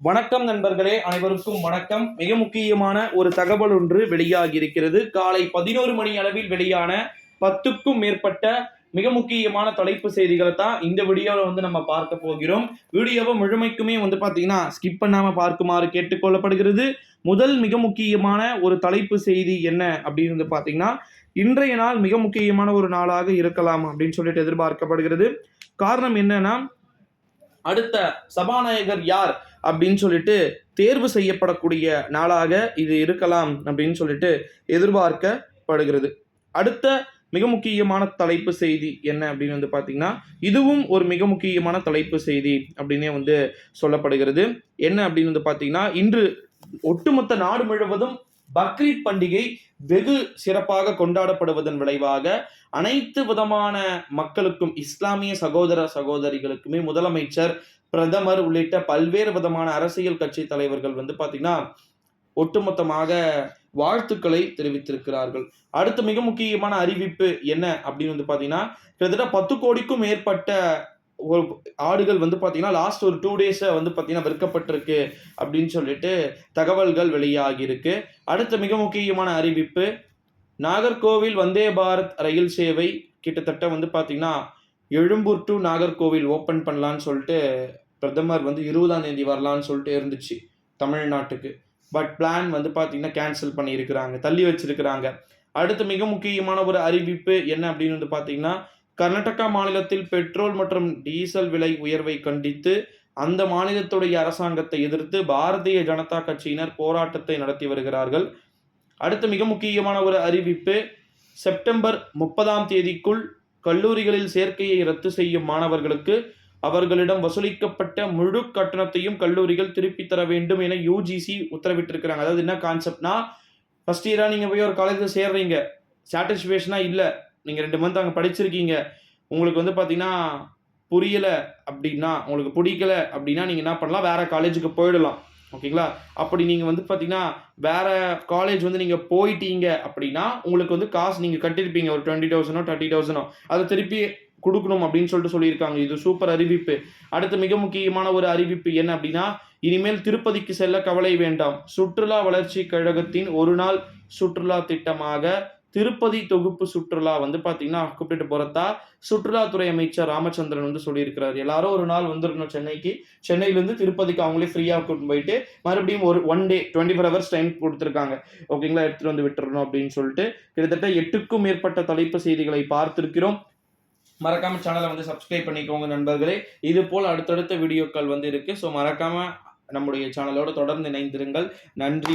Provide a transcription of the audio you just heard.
வணக்கம் நண்பர்களே அனைவருக்கும் வணக்கம். மிக முக்கியமான ஒரு தகவல் ஒன்று வெளியாகி இருக்கிறது. காலை பதினோரு மணி அளவில் வெளியான பத்துக்கும் மேற்பட்ட மிக முக்கியமான தலைப்பு செய்திகளை தான் இந்த வீடியோவில் வந்து நம்ம பார்க்க போகிறோம். வீடியோவை முழுமைக்குமே வந்து பார்த்தீங்கன்னா ஸ்கிப் பண்ணாம பார்க்குமாறு கேட்டுக்கொள்ளப்படுகிறது. முதல் மிக முக்கியமான ஒரு தலைப்பு செய்தி என்ன அப்படின்னு வந்து பார்த்தீங்கன்னா இன்றைய நாள் மிக முக்கியமான ஒரு நாளாக இருக்கலாம் அப்படின்னு சொல்லிட்டு எதிர்பார்க்கப்படுகிறது. காரணம் என்னன்னா அடுத்த சபாநாயகர் யார் அப்படின்னு சொல்லிட்டு தேர்வு செய்யப்படக்கூடிய நாளாக இது இருக்கலாம் அப்படின்னு சொல்லிட்டு எதிர்பார்க்கப்படுகிறது. அடுத்த மிக முக்கியமான தலைப்பு செய்தி என்ன அப்படின்னு வந்து பார்த்தீங்கன்னா இதுவும் ஒரு மிக முக்கியமான தலைப்பு செய்தி அப்படின்னே வந்து சொல்லப்படுகிறது. என்ன அப்படின்னு வந்து பார்த்தீங்கன்னா இன்று ஒட்டுமொத்த நாடு முழுவதும் பக்ரீத் பண்டிகை வெகு சிறப்பாக கொண்டாடப்படுவதன் விளைவாக அனைத்து விதமான மக்களுக்கும் இஸ்லாமிய சகோதர சகோதரிகளுக்குமே முதலமைச்சர் பிரதமர் உள்ளிட்ட பல்வேறு விதமான அரசியல் கட்சி தலைவர்கள் வந்து பார்த்தீங்கன்னா ஒட்டுமொத்தமாக வாழ்த்துக்களை தெரிவித்திருக்கிறார்கள். அடுத்து மிக முக்கியமான அறிவிப்பு என்ன அப்படின்னு வந்து பார்த்தீங்கன்னா கிட்டத்தட்ட பத்து கோடிக்கும் மேற்பட்ட ஒரு ஆடுகள் வந்து பார்த்தீங்கன்னா லாஸ்ட் ஒரு டூ டேஸை வந்து பார்த்தீங்கன்னா விற்கப்பட்டிருக்கு அப்படின்னு சொல்லிட்டு தகவல்கள் வெளியாகி இருக்கு அடுத்த மிக முக்கியமான அறிவிப்பு நாகர்கோவில் வந்தே பாரத் ரயில் சேவை கிட்டத்தட்ட வந்து பார்த்தீங்கன்னா எழும்பூர் டு நாகர்கோவில் ஓப்பன் பண்ணலான்னு சொல்லிட்டு பிரதமர் வந்து இருபதாம் தேதி வரலான்னு சொல்லிட்டு இருந்துச்சு தமிழ்நாட்டுக்கு. பட் பிளான் வந்து பார்த்தீங்கன்னா கேன்சல் பண்ணியிருக்கிறாங்க தள்ளி வச்சிருக்கிறாங்க. அடுத்து மிக முக்கியமான ஒரு அறிவிப்பு என்ன அப்படின்னு வந்து பார்த்தீங்கன்னா கர்நாடகா மாநிலத்தில் பெட்ரோல் மற்றும் டீசல் விலை உயர்வை கண்டித்து அந்த மாநிலத்துடைய அரசாங்கத்தை எதிர்த்து பாரதிய ஜனதா கட்சியினர் போராட்டத்தை நடத்தி வருகிறார்கள். அடுத்து மிக முக்கியமான ஒரு அறிவிப்பு செப்டம்பர் முப்பதாம் தேதிக்குள் கல்லூரிகளில் சேர்க்கையை ரத்து செய்யும் மாணவர்களுக்கு அவர்களிடம் வசூலிக்கப்பட்ட முழு கட்டணத்தையும் கல்லூரிகள் திருப்பி தர வேண்டும் என யூஜிசி உத்தரவிட்டிருக்கிறாங்க. அதாவது என்ன கான்செப்ட்னா ஃபர்ஸ்ட் இயராக நீங்கள் போய் ஒரு காலேஜில் சேர்றீங்க. சாட்டிஸ்ஃபேக்ஷனாக இல்லை. நீங்கள் ரெண்டு மந்த் அங்கே படிச்சிருக்கீங்க. உங்களுக்கு வந்து பார்த்தீங்கன்னா புரியலை அப்படின்னா உங்களுக்கு பிடிக்கல அப்படின்னா நீங்கள் என்ன பண்ணலாம்? வேறு காலேஜுக்கு போயிடலாம். ஓகேங்களா? அப்படி நீங்கள் வந்து பார்த்தீங்கன்னா வேறு காலேஜ் வந்து நீங்கள் போயிட்டீங்க அப்படின்னா உங்களுக்கு வந்து காசு நீங்கள் கட்டியிருப்பீங்க ஒரு டுவெண்ட்டி தௌசண்டோ தேர்ட்டி தௌசண்டோ அதை திருப்பி கொடுக்கணும் அப்படின்னு சொல்லிட்டு சொல்லியிருக்காங்க. இது சூப்பர் அறிவிப்பு. அடுத்து மிக முக்கியமான ஒரு அறிவிப்பு என்ன அப்படின்னா இனிமேல் திருப்பதிக்கு செல்ல கவலை வேண்டாம். சுற்றுலா வளர்ச்சி கழகத்தின் ஒரு நாள் சுற்றுலா திட்டமாக திருப்பதி தொகுப்பு சுற்றுலா வந்து பார்த்தீங்கன்னா கூப்பிட்டு போகிறதா சுற்றுலாத்துறை அமைச்சர் ராமச்சந்திரன் வந்து சொல்லியிருக்கிறார். எல்லாரும் ஒரு நாள் வந்துடணும் சென்னைக்கு. சென்னையிலேருந்து திருப்பதிக்கு அவங்களே ஃப்ரீயாக கூப்பிட்டு போயிட்டு மறுபடியும் ஒரு one day twenty four hours time கொடுத்துருக்காங்க ஓகேங்களா எடுத்துகிட்டு வந்து விட்டுறணும் அப்படின்னு சொல்லிட்டு கிட்டத்தட்ட எட்டுக்கும் மேற்பட்ட தலைப்பு செய்திகளை பார்த்திருக்கிறோம். மறக்காம சேனலை வந்து சப்ஸ்கிரைப் பண்ணிக்கோங்க நண்பர்களே. இது போல் அடுத்தடுத்த வீடியோக்கள் வந்து இருக்கு. ஸோ மறக்காம நம்முடைய சேனலோட தொடர்ந்து இணைந்திருங்கள். நன்றி.